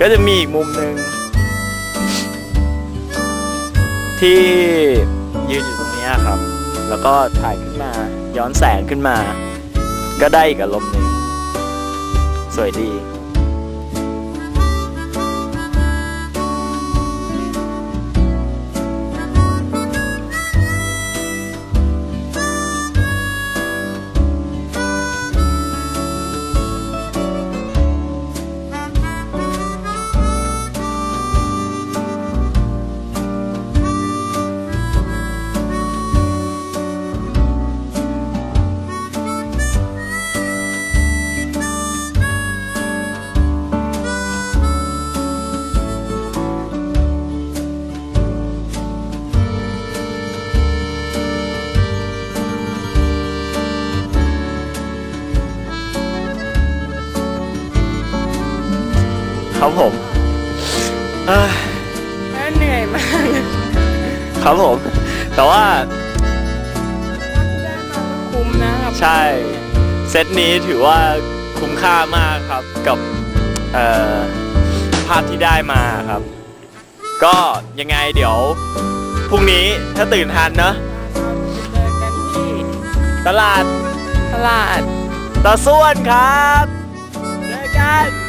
ก็จะมีอีกมุมหนึ่งที่ยืนอยู่ตรงนี้ครับ แล้วก็ถ่ายขึ้นมา ย้อนแสงขึ้นมา ก็ได้อีกอารมณ์หนึ่งสวยดี ครับผมเอ้ยแล้วเหนื่อยมากครับผม แต่ว่าได้มาก็คุ้มนะครับใช่เซตนี้ถือว่าคุ้มค่ามากครับกับเอ่อภาพที่ได้มาครับ ก็ยังไงเดี๋ยวพรุ่งนี้ถ้าตื่นทันเนอะเจอกันที่ตลาดตลาดตะส่วนครับ เจอกัน Woo!